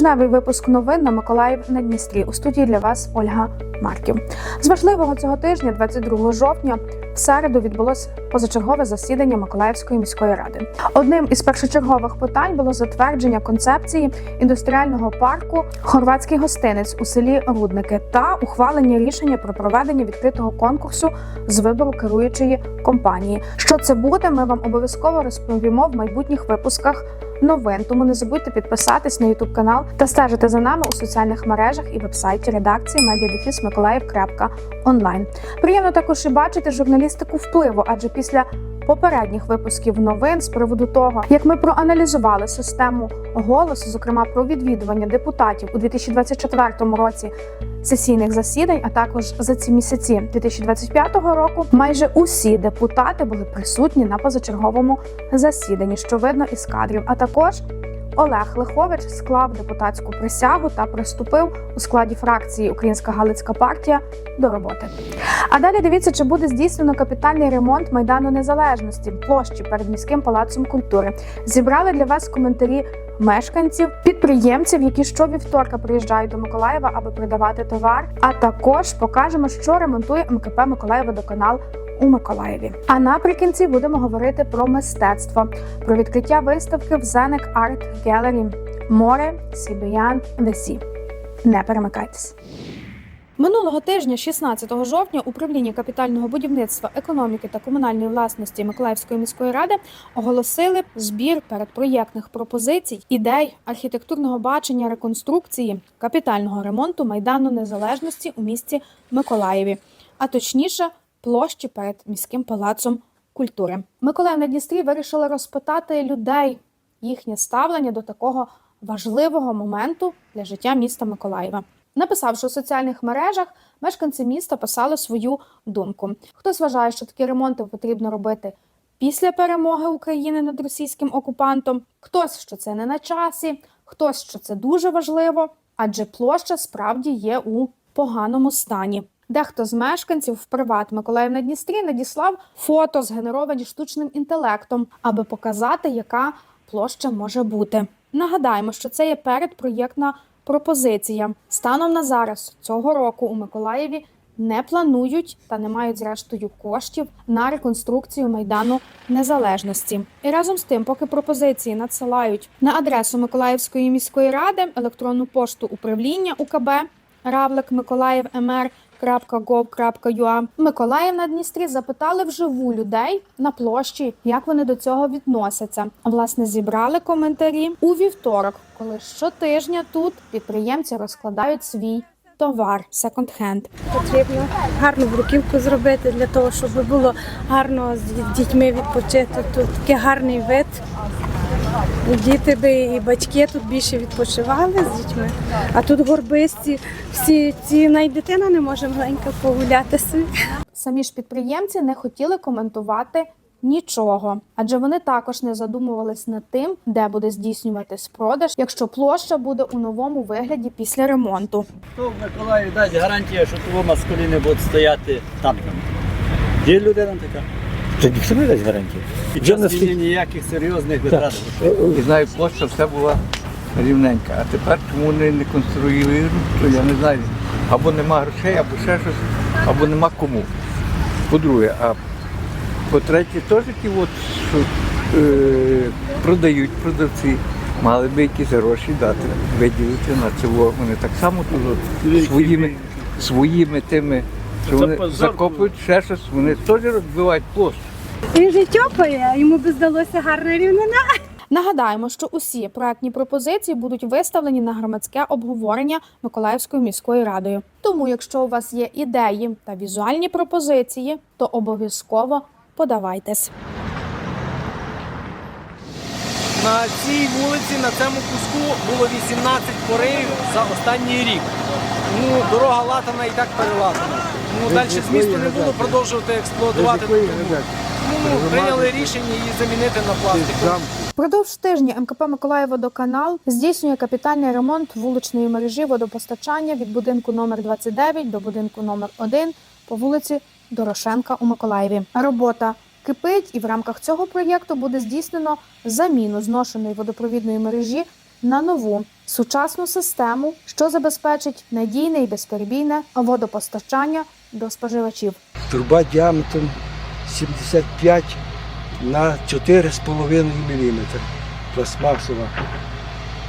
Тижневий випуск новин на Миколаїв на Дністрі. У студії для вас Ольга Марків. З важливого цього тижня, 22 жовтня, в середу відбулось позачергове засідання Миколаївської міської ради. Одним із першочергових питань було затвердження концепції індустріального парку Хорватський гостинець у селі Рудники та ухвалення рішення про проведення відкритого конкурсу з вибору керуючої компанії. Що це буде, ми вам обов'язково розповімо в майбутніх випусках новин. Тому не забудьте підписатись на YouTube канал та стежити за нами у соціальних мережах і вебсайті редакції mediadefismиколаїв.онлайн. Приємно також і бачити журналістику впливу, адже після попередніх випусків новин з приводу того, як ми проаналізували систему голосу, зокрема про відвідування депутатів у 2024 році. Сесійних засідань, а також за ці місяці 2025 року, майже усі депутати були присутні на позачерговому засіданні, що видно із кадрів. А також Олег Лихович склав депутатську присягу та приступив у складі фракції Українська Галицька партія до роботи. А далі дивіться, чи буде здійснено капітальний ремонт майдану незалежності площі перед міським палацом культури. Зібрали для вас коментарі мешканців, підприємців, які щовівторка приїжджають до Миколаєва, аби продавати товар. А також покажемо, що ремонтує МКП Миколаєводоканал у Миколаєві. А наприкінці будемо говорити про мистецтво, про відкриття виставки в Зенек Арт Гелері Море Сібіян Весі. Не перемикайтесь. Минулого тижня, 16 жовтня, управління капітального будівництва, економіки та комунальної власності Миколаївської міської ради оголосили збір передпроєктних пропозицій, ідей архітектурного бачення реконструкції капітального ремонту майдану незалежності у місті Миколаєві, а точніше, площі перед міським палацом культури. Миколаїв на Дністрі вирішили розпитати людей їхнє ставлення до такого важливого моменту для життя міста Миколаєва. Написавши у соціальних мережах, мешканці міста писали свою думку. Хтось вважає, що такі ремонти потрібно робити після перемоги України над російським окупантом, хтось, що це не на часі, хтось, що це дуже важливо, адже площа справді є у поганому стані. Дехто з мешканців в приват Миколаїв на Дністрі надіслав фото, згенеровані штучним інтелектом, аби показати, яка площа може бути. Нагадаємо, що це є передпроєктна пропозиція. Станом на зараз цього року у Миколаєві не планують та не мають зрештою коштів на реконструкцію майдану незалежності. І разом з тим, поки пропозиції надсилають на адресу Миколаївської міської ради, електронну пошту управління УКБ Равлик Миколаїв МР. .gov.ua Миколаїв на Дністрі запитали вживу людей на площі, як вони до цього відносяться. Власне, зібрали коментарі у вівторок, коли щотижня тут підприємці розкладають свій товар секонд-хенд. Потрібно гарну бруківку зробити для того, щоб було гарно з дітьми відпочити. Тут такий гарний вид. Діти би і батьки тут більше відпочивали з дітьми. А тут горбисті, всі ці навіть дитина не може маленька погуляти собі. Самі ж підприємці не хотіли коментувати нічого, адже вони також не задумувались над тим, де буде здійснюватись продаж, якщо площа буде у новому вигляді після ремонту. Хто в Миколаїві дасть гарантія, що того москалі не будуть стояти танками? Є людина така? Та ніхто не дасть гарантії. Під Вже час війни ніяких серйозних витрат. І знаю, площа все була рівненька. А тепер чому вони не конструюють, то я не знаю. Або нема грошей, або ще щось, або нема кому. По-друге, а по-третє, теж ті от, що е, продають продавці, мали би якісь гроші дати, виділити на цього. Вони так само тут своїми, своїми тими, що вони позор. закопують ще щось, вони теж розбивають площу. Він же тьопає, йому би здалося гарна рівнина. Нагадаємо, що усі проектні пропозиції будуть виставлені на громадське обговорення Миколаївською міською радою. Тому, якщо у вас є ідеї та візуальні пропозиції, то обов'язково подавайтесь. На цій вулиці, на цьому куску було 18 поривів за останній рік. Ну, дорога латана і так перелатана. Ну, далі змісту не було продовжувати експлуатувати. Тому, прийняли рішення її замінити на пластикову. Впродовж тижня МКП Миколаєводоканал здійснює капітальний ремонт вуличної мережі водопостачання від будинку номер 29 до будинку номер 1 по вулиці Дорошенка у Миколаєві. Робота кипить, і в рамках цього проєкту буде здійснено заміну зношеної водопровідної мережі на нову сучасну систему, що забезпечить надійне і безперебійне водопостачання до споживачів. Труба діаметром 75 на 4,5 мм. Пластмасова.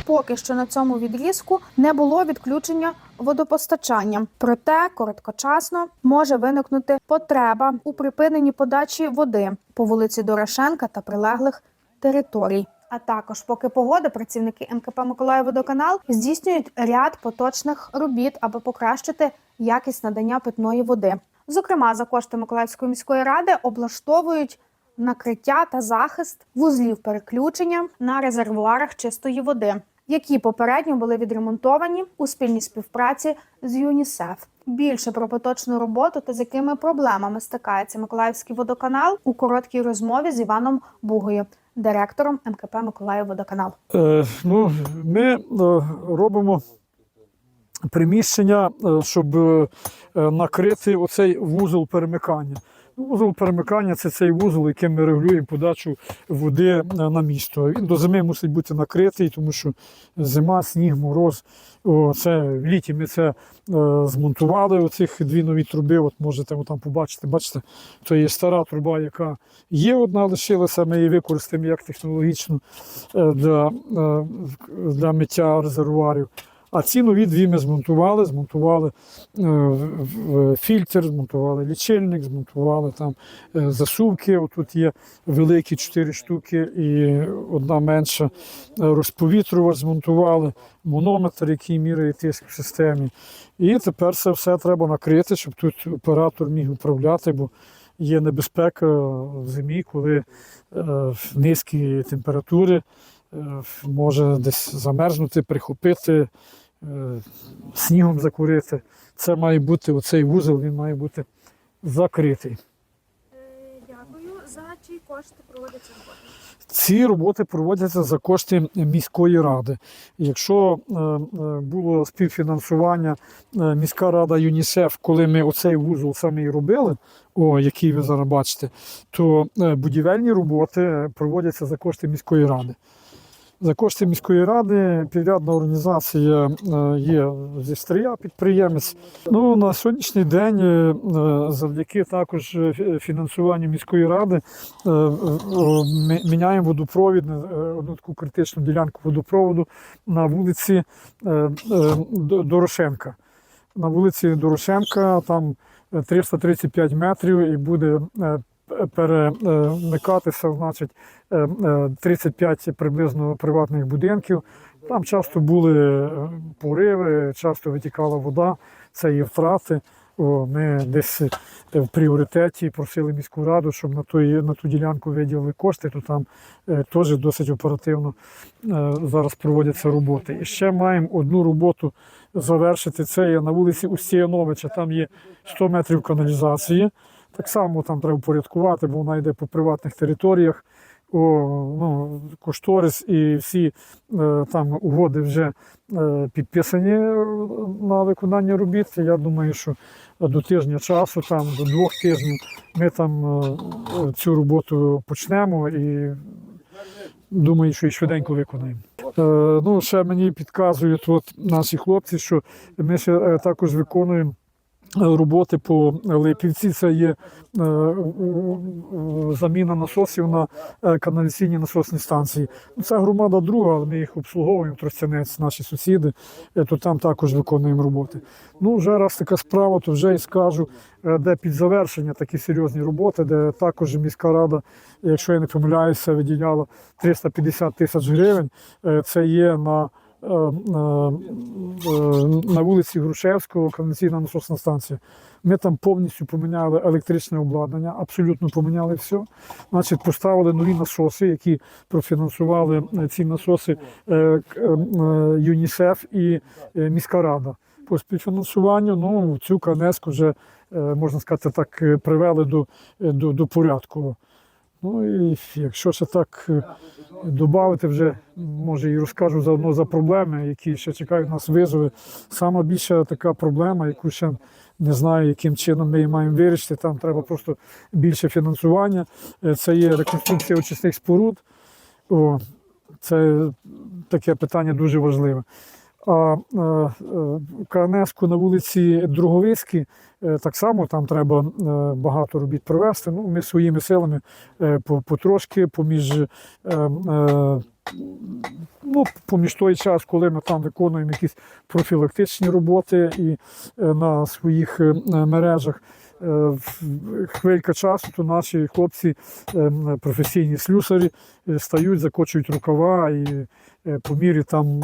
Поки що на цьому відрізку не було відключення водопостачання. Проте короткочасно може виникнути потреба у припиненні подачі води по вулиці Дорошенка та прилеглих територій. А також, поки погода, працівники МКП Миколаївводоканал здійснюють ряд поточних робіт, аби покращити якість надання питної води. Зокрема, за кошти Миколаївської міської ради облаштовують накриття та захист вузлів переключення на резервуарах чистої води, які попередньо були відремонтовані у спільній співпраці з ЮНІСЕФ. Більше про поточну роботу та з якими проблемами стикається Миколаївський водоканал у короткій розмові з Іваном Бугою, директором МКП Миколаївводоканал. Е, ну, ми е, робимо приміщення, е, щоб е, накрити оцей вузол перемикання. Вузол перемикання це цей вузол, яким ми регулюємо подачу води е, на місто. Він до зими мусить бути накритий, тому що зима, сніг, мороз. О, в літі ми це е, змонтували. Оцих дві нові труби. От можете там побачити. Бачите, то є стара труба, яка є одна лишилася. Ми її використаємо як технологічно е, для, е, для миття резервуарів. А ці нові дві ми змонтували, змонтували е, фільтр, змонтували лічильник, змонтували там е, засувки. Отут є великі чотири штуки і одна менша. Е, Розповітрювач змонтували, монометр, який міряє тиск в системі. І тепер це все треба накрити, щоб тут оператор міг управляти, бо є небезпека в зимі, коли е, низькі температури може десь замерзнути, прихопити, е, снігом закурити. Це має бути оцей вузол, він має бути закритий. Дякую за чий кошти проводяться роботи. Ці роботи проводяться за кошти міської ради. Якщо е, е, було співфінансування е, міська рада ЮНІСЕФ, коли ми оцей вузол саме робили, о, який ви зараз бачите, то е, будівельні роботи проводяться за кошти міської ради. За кошти міської ради підрядна організація е, є зі Стрия, підприємець. Ну на сьогоднішній день, е, е, завдяки також фінансуванню міської ради, ми міняємо водопровід, одну таку критичну ділянку водопроводу на вулиці До- Дорошенка. На вулиці Дорошенка там е, 335 метрів і буде перемикатися, значить, е, е, 35 приблизно приватних будинків. Там часто були е, пориви, часто витікала вода, це є втрати. Ми десь е, в пріоритеті просили міську раду, щоб на, той, на ту ділянку виділили кошти, то там е, теж досить оперативно е, зараз проводяться роботи. І ще маємо одну роботу завершити. Це є на вулиці Устіяновича, там є 100 метрів каналізації. Так само там треба порядкувати, бо вона йде по приватних територіях. О, ну, кошторис і всі е, там угоди вже е, підписані е, на виконання робіт. Я думаю, що до тижня часу, там до двох тижнів, ми там е, цю роботу почнемо і думаю, що і швиденько виконаємо. Е, ну, ще мені підказують от наші хлопці, що ми ще е, також виконуємо. Е, Роботи по Липівці це є е, заміна насосів на е, каналізаційні насосні станції. Ну, Це громада друга, але ми їх обслуговуємо, Тростянець, наші сусіди, то там також виконуємо роботи. Ну, вже раз така справа, то вже і скажу, де під завершення такі серйозні роботи, де також міська рада, якщо я не помиляюся, виділяла 350 тисяч гривень. Це є на на, е, вулиці Грушевського каналізаційна насосна станція. Ми там повністю поміняли електричне обладнання, абсолютно поміняли все. Значить, поставили нові насоси, які профінансували е, ці насоси е, е, е, ЮНІСЕФ і е, міська рада. По співфінансуванню ну, цю КНС вже, е, можна сказати, так е, привели до, е, до, до порядку. Ну і якщо ще так е, додати, вже може і розкажу заодно за проблеми, які ще чекають нас визови. Сама більша така проблема, яку ще не знаю, яким чином ми її маємо вирішити. Там треба просто більше фінансування. Е, Це є реконструкція очисних споруд. О, це таке питання дуже важливе. А е, е, КНС-ку на вулиці Друговицькій е, так само там треба багато робіт провести. Ну, ми своїми силами потрошки поміж, ну, поміж той час, коли ми там виконуємо якісь профілактичні роботи і на своїх мережах. Е, Хвилька часу, то наші хлопці, е, професійні слюсарі, е, стають, закочують рукава і по мірі там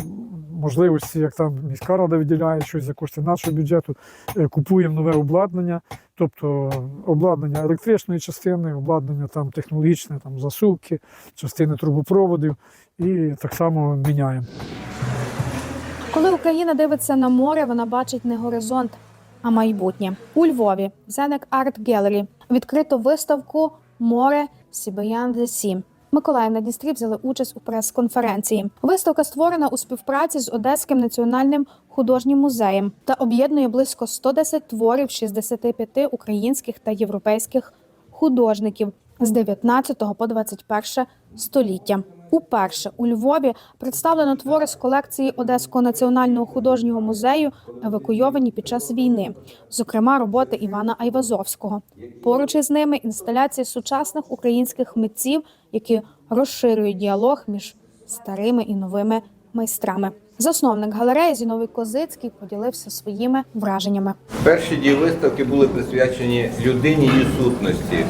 можливості, як там міська рада виділяє щось за кошти нашого бюджету, купуємо нове обладнання, тобто обладнання електричної частини, обладнання там технологічне, там засувки, частини трубопроводів, і так само міняємо. Коли Україна дивиться на море, вона бачить не горизонт, а майбутнє. У Львові в Зенек Арт Гелері відкрито виставку Море Сібаян The Sea». Миколаїв на Дністрі взяли участь у прес-конференції. Виставка створена у співпраці з Одеським національним художнім музеєм та об'єднує близько 110 творів 65 українських та європейських художників з 19 по 21 століття. Уперше у Львові представлено твори з колекції Одеського національного художнього музею, евакуйовані під час війни, зокрема роботи Івана Айвазовського. Поруч із ними інсталяції сучасних українських митців, які розширюють діалог між старими і новими майстрами. Засновник галереї Зіновий Козицький поділився своїми враженнями. Перші дві виставки були присвячені людині і сутності.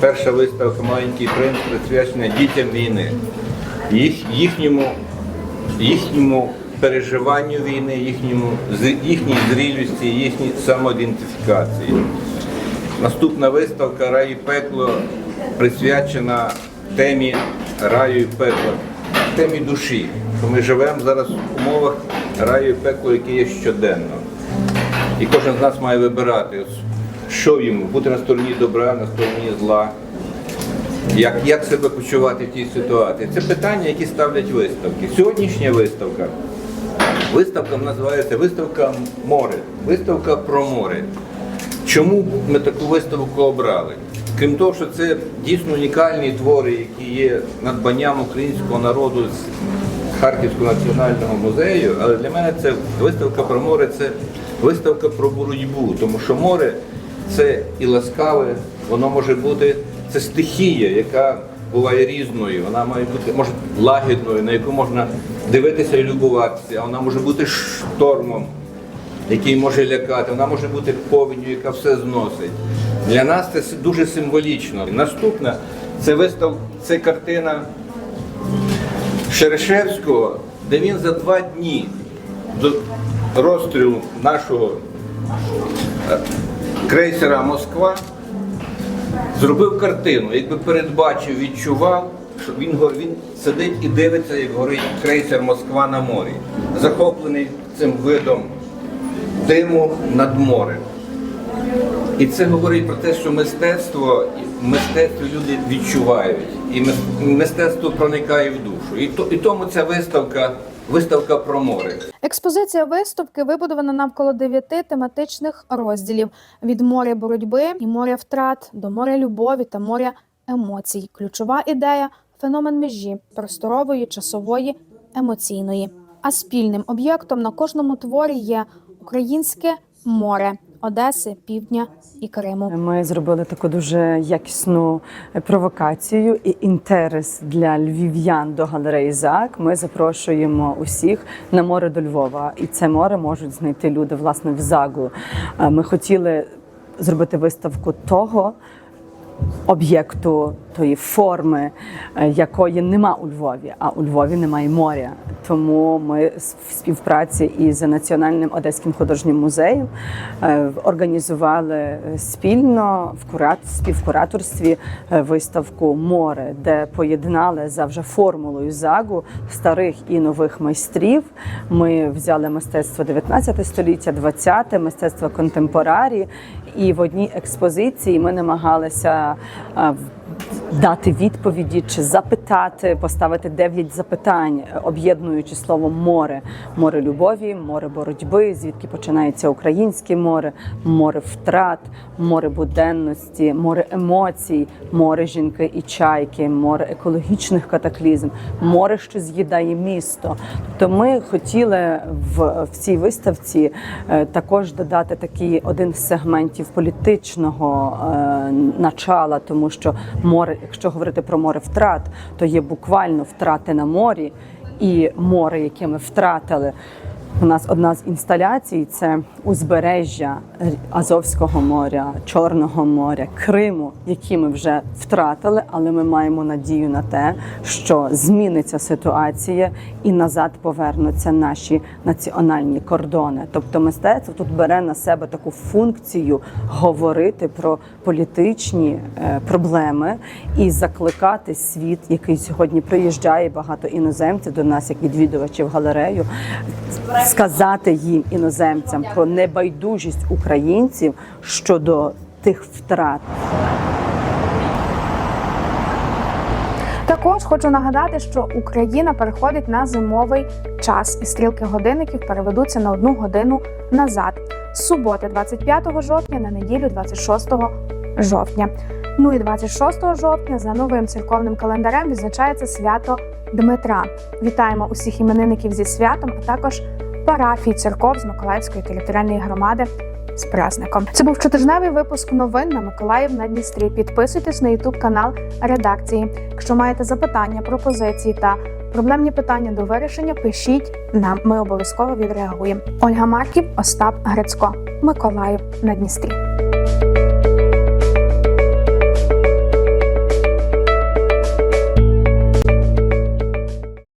Перша виставка Маленький принц присвячена дітям війни, їх, їхньому, їхньому переживанню війни, їхньому, їхній зрілості, їхній самоідентифікації. Наступна виставка Рай і пекло присвячена темі раю і пекла, темі душі. Ми живемо зараз в умовах раю і пекло, яке є щоденно. І кожен з нас має вибирати, що йому, бути на стороні добра, на стороні зла. Як, як себе почувати в тій ситуації? Це питання, які ставлять виставки. Сьогоднішня виставка. Виставка називається Виставка море. Виставка про море. Чому ми таку виставку обрали? Крім того, що це дійсно унікальні твори, які є надбанням українського народу з Харківського національного музею, але для мене це виставка про море це виставка про боротьбу, тому що море це і ласкаве, воно може бути це стихія, яка буває різною. Вона має бути може лагідною, на яку можна дивитися і любуватися, вона може бути штормом який може лякати, вона може бути повінню, яка все зносить. Для нас це дуже символічно. Наступна це вистав, це картина Шерешевського, де він за два дні до розстрілу нашого е, крейсера Москва зробив картину, якби передбачив, відчував, що він, він сидить і дивиться, як горить крейсер Москва на морі, захоплений цим видом диму над морем. І це говорить про те, що мистецтво, в мистецтві люди відчувають, і мистецтво проникає в душу. І тому ця виставка, виставка про море. Експозиція виставки вибудована навколо дев'яти тематичних розділів: від моря боротьби і моря втрат до моря любові та моря емоцій. Ключова ідея феномен межі просторової, часової, емоційної. А спільним об'єктом на кожному творі є українське море Одеси, Півдня і Криму. Ми зробили таку дуже якісну провокацію і інтерес для львів'ян до галереї ЗАК. Ми запрошуємо усіх на море до Львова, і це море можуть знайти люди власне в ЗАГу. Е, Ми хотіли зробити виставку того. Об'єкту тої форми, е, якої нема у Львові, а у Львові немає моря. Тому ми в співпраці із Національним одеським художнім музеєм е, організували е, спільно в курат співкураторстві виставку Море, де поєднали за вже формулою загу старих і нових майстрів. Ми взяли мистецтво 19 століття, 20, мистецтво контемпорарі. І в одній експозиції ми намагалися дати відповіді чи запитати, поставити дев'ять запитань, об'єднуючи слово море, море любові, море боротьби, звідки починається українське море, море втрат, море буденності, море емоцій, море жінки і чайки, море екологічних катаклізм, море, що з'їдає місто. Тобто ми хотіли в, в цій виставці е, також додати такий один з сегментів політичного е, начала, тому що море, якщо говорити про море втрат, то є буквально втрати на морі і море, яке ми втратили. У нас одна з інсталяцій це узбережжя Азовського моря, Чорного моря, Криму, які ми вже втратили, але ми маємо надію на те, що зміниться ситуація і назад повернуться наші національні кордони. Тобто, мистецтво тут бере на себе таку функцію говорити про політичні е, проблеми і закликати світ, який сьогодні приїжджає багато іноземців до нас, як відвідувачів галерею, сказати їм іноземцям про небайдужість українців щодо тих втрат. Також хочу нагадати, що Україна переходить на зимовий час, і стрілки годинників переведуться на одну годину назад з суботи, 25 жовтня на неділю, 26 жовтня. Ну і 26 жовтня за новим церковним календарем відзначається свято Дмитра. Вітаємо усіх іменинників зі святом, а також парафій церков з Миколаївської територіальної громади з праздником. Це був щотижневий випуск новин на Миколаїв на Дністрі. Підписуйтесь на Ютуб канал редакції. Якщо маєте запитання, пропозиції та проблемні питання до вирішення, пишіть нам. Ми обов'язково відреагуємо. Ольга Марків, Остап Грицько, Миколаїв на Дністрі.